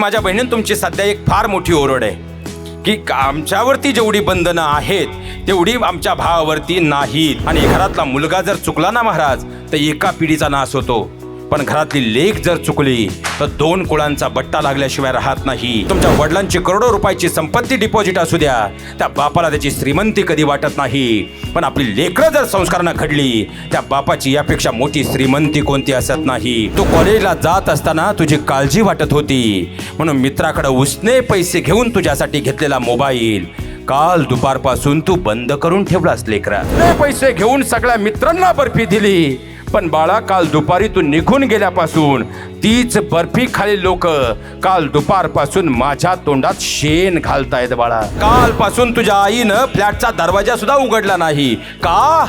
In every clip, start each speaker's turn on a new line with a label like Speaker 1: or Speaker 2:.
Speaker 1: माझ्या बहिणीनं तुमची सध्या एक फार मोठी ओरड आहे. की का- आमच्यावरती जेवढी बंधनं आहेत तेवढी आमच्या भावावरती नाहीत. आणि घरातला मुलगा जर चुकला ना महाराज तर एका पिढीचा नाश होतो. पण घरातली लेख जर चुकली तर दोन कुळांचा बट्टा लागल्याशिवाय राहत नाही. तुमच्या वडिलांची करोडो रुपयाची संपत्ती डिपॉझिट असू द्या. त्या बापाला त्याची श्रीमंती कधी वाटत नाही. पण आपली लेकरं जर संस्कारानं घडली त्या बापाची यापेक्षा मोठी श्रीमंती कोणती असत नाही. तू कॉलेजला जात असताना तुझी काळजी वाटत होती. म्हणून मित्राकडे उसने पैसे घेऊन तुझ्यासाठी घेतलेला मोबाईल. काल दुपारपासून तू बंद करून ठेवलास लेकरा. पैसे घेऊन सगळ्या मित्रांना बर्फी दिली. पण बाळा काल दुपारी तू निघून गेल्यापासून तीच बर्फी खाली लोक. काल दुपारपासून माझ्या तोंडात शेण घालतायत बाळा. कालपासून तुझ्या आईनं फ्लॅटचा दरवाजा सुद्धा उघडला नाही. का?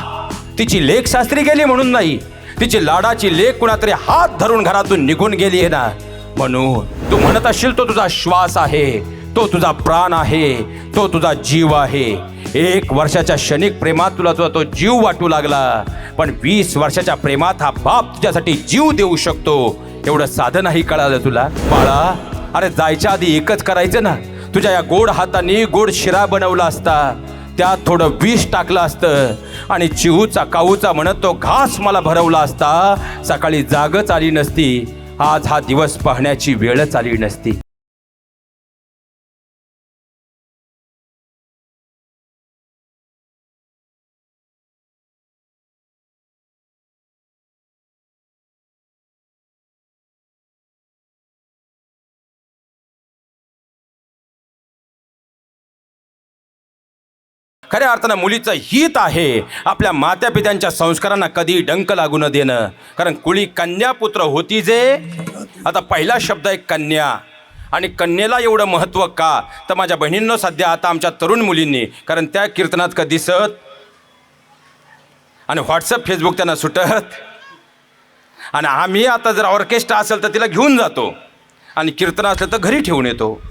Speaker 1: तिची लेख शास्त्री गेली म्हणून नाही. तिची लाडाची लेख कुणातरी हात धरून घरातून निघून गेली आहे ना. म्हणून तू म्हणत असशील तो तुझा श्वास आहे. तो तुझा प्राण आहे. तो तुझा जीव आहे. एक वर्षाच्या क्षणिक प्रेमात तुला तुझा तो जीव वाटू लागला. पण वीस वर्षाच्या प्रेमात हा बाप तुझ्यासाठी जीव देऊ शकतो. एवढं साधं नाही कळालं तुला? बाळा अरे जायच्या आधी एकच करायचं ना? तुझ्या या गोड हाताने गोड शिरा बनवला असता. त्यात थोडं विष टाकलं असतं. आणि चिहूचा काऊचा म्हणत तो घास मला भरवला असता. सकाळी जागच आली नसती. आज हा दिवस पाहण्याची वेळच आली नसती. खऱ्या अर्थानं मुलीचं हित आहे. आपल्या मात्या पित्यांच्या संस्कारांना कधी डंक लागू न देणं. कारण कुळी कन्यापुत्र होती जे. आता पहिला शब्द आहे कन्या. आणि कन्येला एवढं महत्त्व का? तर माझ्या बहिणींनो सध्या आता आमच्या तरुण मुलींनी कारण त्या कीर्तनात का दिसत. आणि व्हॉट्सअप फेसबुक त्यांना सुटत. आणि आम्ही आता जर ऑर्केस्ट्रा असेल तर तिला घेऊन जातो. आणि कीर्तन असलं तर घरी ठेवून येतो.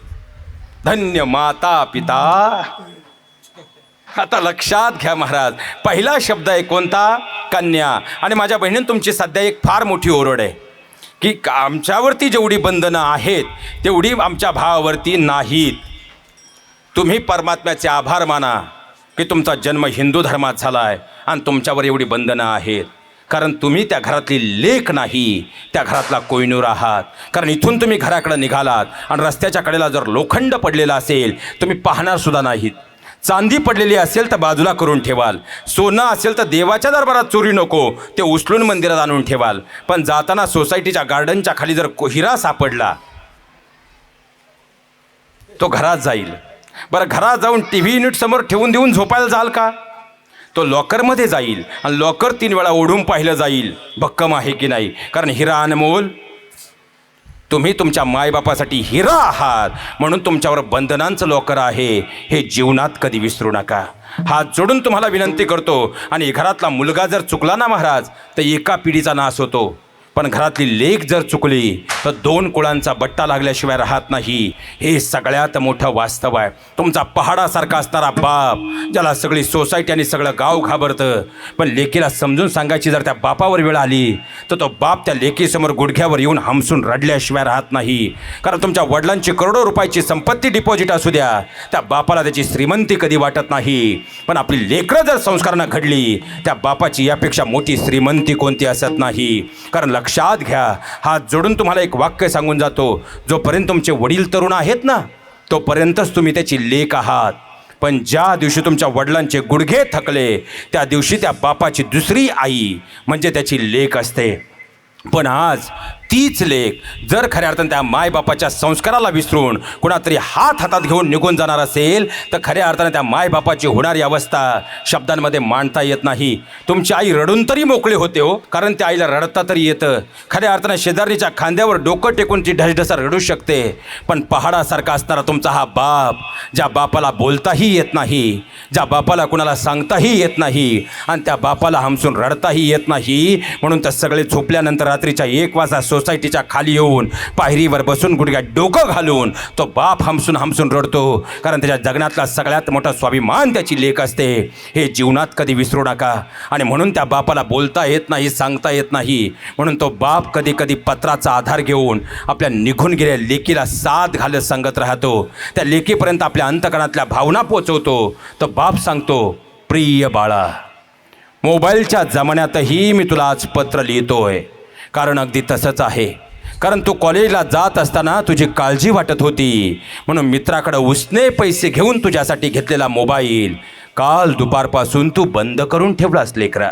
Speaker 1: धन्य माता पिता. आता लक्षात घ्या महाराज. पहिला शब्द आहे कोणता? कन्या. आणि माझ्या बहिणीनं तुमची सध्या एक फार मोठी ओरड आहे. की का- आमच्यावरती जेवढी बंधनं आहेत तेवढी आमच्या भावावरती नाहीत. तुम्ही परमात्म्याचे आभार माना की तुमचा जन्म हिंदू धर्मात झाला आहे आणि तुमच्यावर एवढी बंधनं आहेत. कारण तुम्ही त्या घरातली लेख नाही त्या घरातला कोयनूर आहात. कारण इथून तुम्ही घराकडे निघालात आणि रस्त्याच्या कडेला जर लोखंड पडलेला असेल तुम्ही पाहणार सुद्धा नाहीत. चांदी पडलेली असेल तर बाजूला करून ठेवाल. सोनं असेल तर देवाच्या दरबारात चोरी नको ते उचलून मंदिरात आणून ठेवाल. पण जाताना सोसायटीच्या गार्डनच्या खाली जर हिरा सापडला तो घरात जाईल. बरं घरात जाऊन टी व्ही युनिट समोर ठेवून देऊन झोपायला जाल का? तो लॉकरमध्ये जाईल आणि लॉकर तीन वेळा ओढून पाहिलं जाईल भक्कम आहे की नाही? कारण हिरा अनमोल तुम्ही तुमच्या मायबापासाठी हिरा आहात. म्हणून तुमच्यावर बंधनांचं लोकर आहे. हे जीवनात कधी विसरू नका. हात जोडून तुम्हाला विनंती करतो. आणि घरातला मुलगा जर चुकला ना महाराज तर एका पिढीचा नाश होतो. पण घरातली लेख जर चुकली तर दोन कुळांचा बट्टा लागल्याशिवाय राहत नाही. हे सगळ्यात मोठं वास्तव आहे. तुमचा पहाडासारखा असणारा बाप ज्याला सगळी सोसायटी आणि सगळं गाव घाबरतं. पण लेकीला समजून सांगायची जर त्या बापावर वेळ आली तर तो बाप त्या लेकीसमोर गुडघ्यावर येऊन हमसून रडल्याशिवाय राहत नाही. कारण तुमच्या वडिलांची करोडो रुपयाची संपत्ती डिपॉझिट असू द्या. त्या बापाला त्याची श्रीमंती कधी वाटत नाही. पण आपली लेकरं जर संस्कारानं घडली त्या बापाची यापेक्षा मोठी श्रीमंती कोणती असत नाही. कारण लक्षात घ्या. हात जोडून तुम्हाला एक वाक्य सांगून जातो. जोपर्यंत तुमचे वडील तरुण आहेत ना तोपर्यंतच तुम्ही त्याची लेख आहात. पण ज्या दिवशी तुमच्या वडिलांचे गुडघे थकले त्या दिवशी त्या बापाची दुसरी आई म्हणजे त्याची लेख असते. पण आज तीच लेख जर खऱ्या अर्थानं त्या मायबापाच्या संस्काराला विसरून कुणातरी हात हातात घेऊन निघून जाणार असेल तर खऱ्या अर्थानं त्या मायबापाची होणारी अवस्था शब्दांमध्ये मांडता येत नाही. तुमची आई रडून तरी मोकळी होते हो कारण त्या आईला रडता तरी येतं. खऱ्या अर्थानं शेजारीच्या खांद्यावर डोकं टेकून ती ढसढसा रडू शकते. पण पहाडासारखा असणारा तुमचा हा बाप ज्या बापाला बोलताही येत नाही ज्या बापाला कुणाला सांगताही येत नाही आणि त्या बापाला हमसून रडताही येत नाही म्हणून तर सगळे झोपल्यानंतर रात्रीच्या एक वाजता सोसायटीच्या खाली येऊन पायरीवर बसून गुडघ्यात डोकं घालून तो बाप हमसून हमसून रडतो. कारण त्याच्या जगण्यातला सगळ्यात मोठा स्वाभिमान त्याची लेख असते. हे जीवनात कधी विसरू नका. आणि म्हणून त्या बापाला बोलता येत नाही सांगता येत नाही. म्हणून तो बाप कधी कधी पत्राचा आधार घेऊन आपल्या निघून गेलेल्या लेकीला साथ घालत सांगत राहतो. त्या लेकीपर्यंत आपल्या अंतकणातल्या भावना पोचवतो. तो बाप सांगतो प्रिय बाळा मोबाईलच्या जमान्यातही मी तुला आज पत्र लिहितोय. कारण अगदी तसंच आहे. कारण तू कॉलेजला जात असताना तुझी काळजी वाटत होती. म्हणून मित्राकडं उसने पैसे घेऊन तुझ्यासाठी घेतलेला मोबाईल काल दुपारपासून तू बंद करून ठेवलास लेकरा.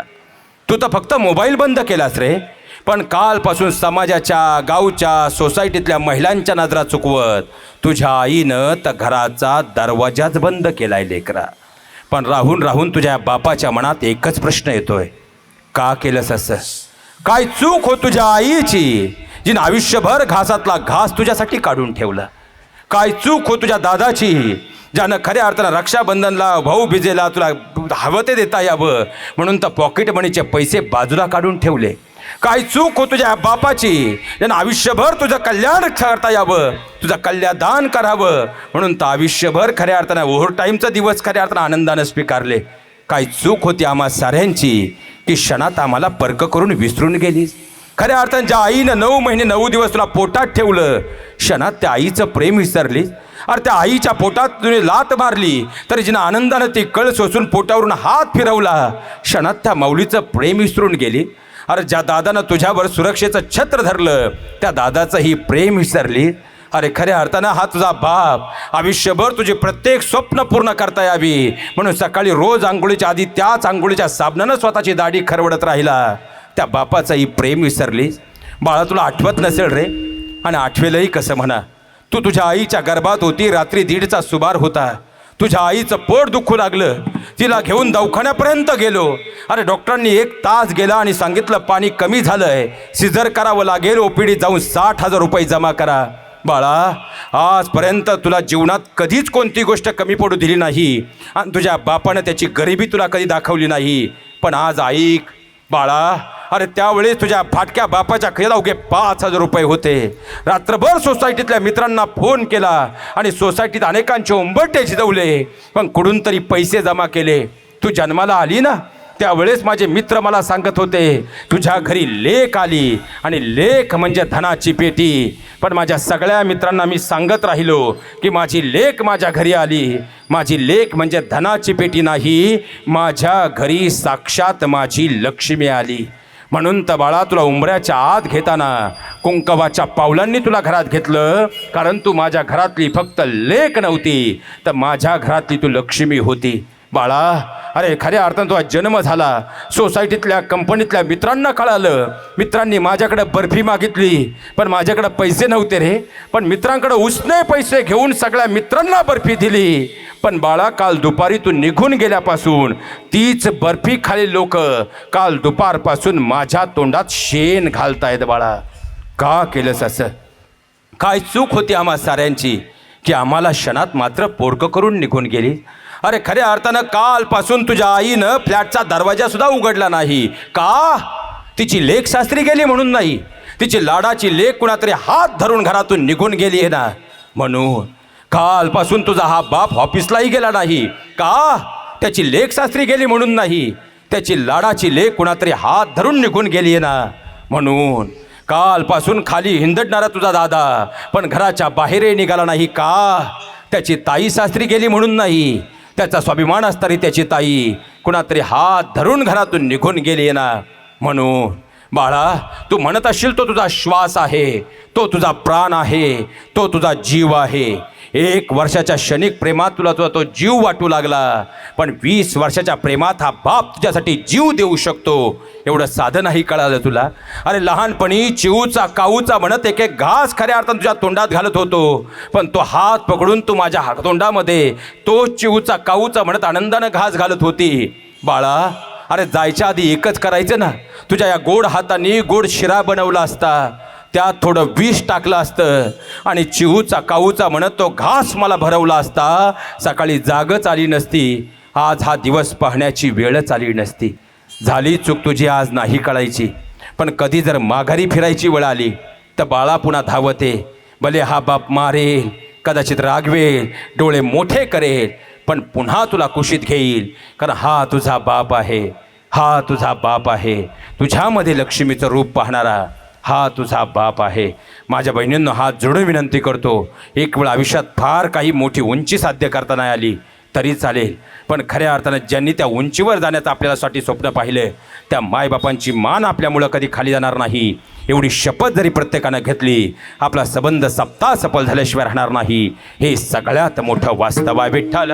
Speaker 1: तू तर फक्त मोबाईल बंद केलास रे. पण कालपासून समाजाच्या गावच्या सोसायटीतल्या महिलांच्या नजरा चुकवत तुझ्या आईनं तर घराचा दरवाजाच बंद केलाय लेकरा. पण राहून राहून तुझ्या बापाच्या मनात एकच प्रश्न येतोय. का केलंस असं? काय चूक हो तुझ्या आईची जिनं आयुष्यभर घासातला घास तुझ्यासाठी काढून ठेवला? काय चूक हो तुझ्या दादाची ज्यानं खऱ्या अर्थानं रक्षाबंधनला भाऊ भिजेला तुला हवं ते देता यावं म्हणून तर पॉकेट मनीचे पैसे बाजूला काढून ठेवले? काय चूक हो तुझ्या बापाची ज्यानं आयुष्यभर तुझं कल्याण करता यावं तुझं कल्यादान करावं म्हणून तर आयुष्यभर खऱ्या अर्थानं ओव्हर टाईमचा दिवस खऱ्या अर्थानं आनंदानं स्वीकारले? काय चूक होती आम्हा साऱ्यांची की क्षणात आम्हाला पर्क करून विसरून गेलीस खऱ्या अर्थानं ज्या आईनं नऊ महिने नऊ दिवस तुला पोटात ठेवलं क्षणात त्या आईचं प्रेम विसरलीस अरे त्या आईच्या पोटात तुने लात मारली तरी जिनं आनंदानं ती कळ सोसून पोटावरून हात फिरवला क्षणात त्या माऊलीचं प्रेम विसरून गेली. अरे ज्या दादानं तुझ्यावर सुरक्षेचं छत्र धरलं त्या दादाचं ही प्रेम विसरली. अरे खऱ्या अर्थानं हा तुझा बाप आयुष्यभर तुझे प्रत्येक स्वप्न पूर्ण करता यावी. म्हणून सकाळी रोज आंघोळीच्या आधी त्याच आंघोळीच्या साबणानं स्वतःची दाढी खरवडत राहिला. त्या बापाचाही प्रेम विसरलीस. बाळा तुला आठवत नसेल रे? आणि आठवेलही कसं म्हणा. तू तुझ्या आईच्या गर्भात होती रात्री दीडचा सुबार होता. तुझ्या आईचं पोट दुखू लागलं. तिला घेऊन दवाखान्यापर्यंत गेलो. अरे डॉक्टरांनी एक तास गेला आणि सांगितलं पाणी कमी झालं आहे सिझर करावं लागेल ओपीडी जाऊन साठ हजार रुपये जमा करा. बाळा आजपर्यंत तुला जीवनात कधीच कोणती गोष्ट कमी पडू दिली नाही. आणि तुझ्या बापानं त्याची गरिबी तुला कधी दाखवली नाही. पण आज ऐक बाळा अरे त्यावेळेस तुझ्या फाटक्या बापाच्या खिला उगे पाच हजार रुपये होते. रात्रभर सोसायटीतल्या मित्रांना फोन केला आणि सोसायटीत अनेकांचे उंबरटे शिजवले. पण कुठून तरी पैसे जमा केले. तू जन्माला आली ना? त्यावेळेस माझे मित्र मला सांगत होते तुझ्या घरी लेख आली आणि लेख म्हणजे धनाची पेटी. पण माझ्या सगळ्या मित्रांना मी सांगत राहिलो की माझी लेख माझ्या घरी आली. माझी लेख म्हणजे धनाची पेटी नाही माझ्या घरी साक्षात माझी लक्ष्मी आली. म्हणून तर बाळा तुला उंबऱ्याच्या आत घेताना कुंकवाच्या पावलांनी तुला घरात घेतलं कारण तू माझ्या घरातली फक्त लेख नव्हती तर माझ्या घरातली तू लक्ष्मी होती. बाळा अरे खऱ्या अर्थानं तुझा जन्म झाला. सोसायटीतल्या कंपनीतल्या मित्रांना कळालं. मित्रांनी माझ्याकडे बर्फी मागितली पण माझ्याकडे पैसे नव्हते रे. पण मित्रांकडे उसने पैसे घेऊन सगळ्या मित्रांना बर्फी दिली. पण बाळा काल दुपारी तू निघून गेल्यापासून तीच बर्फी खाली लोक काल दुपारपासून माझ्या तोंडात शेण घालतायत बाळा. का केलंस असं? काय चूक होती आम्हा साऱ्यांची की आम्हाला क्षणात मात्र पोरकं करून निघून गेली? अरे खऱ्या अर्थानं कालपासून तुझ्या आईनं फ्लॅटचा दरवाजा सुद्धा उघडला नाही. का? तिची लेख शास्त्री गेली म्हणून नाही. तिची लाडाची लेख कुणातरी हात धरून घरातून निघून गेली आहे ना. म्हणून कालपासून तुझा हा बाप ऑफिसलाही गेला नाही. का? त्याची लेख शास्त्री गेली म्हणून नाही. त्याची लाडाची लेख कुणातरी हात धरून निघून गेली आहे ना. म्हणून कालपासून खाली हिंदडणारा तुझा दादा पण घराच्या बाहेरही निघाला नाही. का? त्याची ताई सासरी गेली म्हणून नाही. त्याचा स्वाभिमान असणारी त्याची ताई कुणातरी हात धरून घरातून निघून गेली ना. म्हणून बाळा तू म्हणत असशील तो तुझा श्वास आहे तो तुझा प्राण आहे तो तुझा जीव आहे. एक वर्षाच्या क्षणिक प्रेमात तुला तुझा तो जीव वाटू लागला. पण वीस वर्षाच्या प्रेमात हा बाप तुझ्यासाठी जीव देऊ शकतो. एवढं साधं नाही कळालं तुला. अरे लहानपणी चिऊचा काऊचा म्हणत एक एक घास खऱ्या अर्थानं तुझ्या तोंडात घालत होतो. पण तो हात पकडून तू माझ्या हात तोंडामध्ये तो चिऊचा काऊचा म्हणत आनंदानं घास घालत होती. बाळा अरे जायच्या आधी एकच करायचं ना? तुझ्या या गोड हाताने गोड शिरा बनवला असता. त्यात थोडं विष टाकलं असतं. आणि चिहूचा काऊचा म्हणत तो घास मला भरवला असता. सकाळी जागच आली नसती. आज हा दिवस पाहण्याची वेळच आली नसती. झाली चूक तुझी आज नाही कळायची. पण कधी जर माघारी फिरायची वेळ आली तर बाळा पुन्हा धावते. भले हा बाप मारेल कदाचित रागवेल डोळे मोठे करेल पण पुन्हा तुला कुशीत घेईल कारण हा तुझा बाप आहे. हा तुझा बाप आहे. तुझ्यामध्ये लक्ष्मीचं रूप पाहणारा. हा तुझा बाप आहे. माझ्या बहिणींनो हात जोडून विनंती करतो. एक वेळ आयुष्यात फार काही मोठी उंची साध्य करता नाही आली तरी चालेल. पण खऱ्या अर्थानं ज्यांनी त्या उंचीवर जाण्याचं आपल्यासाठी स्वप्न पाहिलं त्या मायबापांची मान आपल्यामुळं कधी खाली जाणार नाही. एवढी शपथ जरी प्रत्येकानं घेतली आपला संबंध सप्ताह सफल झाल्याशिवाय राहणार नाही. हे सगळ्यात मोठं वास्तव आहे विठ्ठल.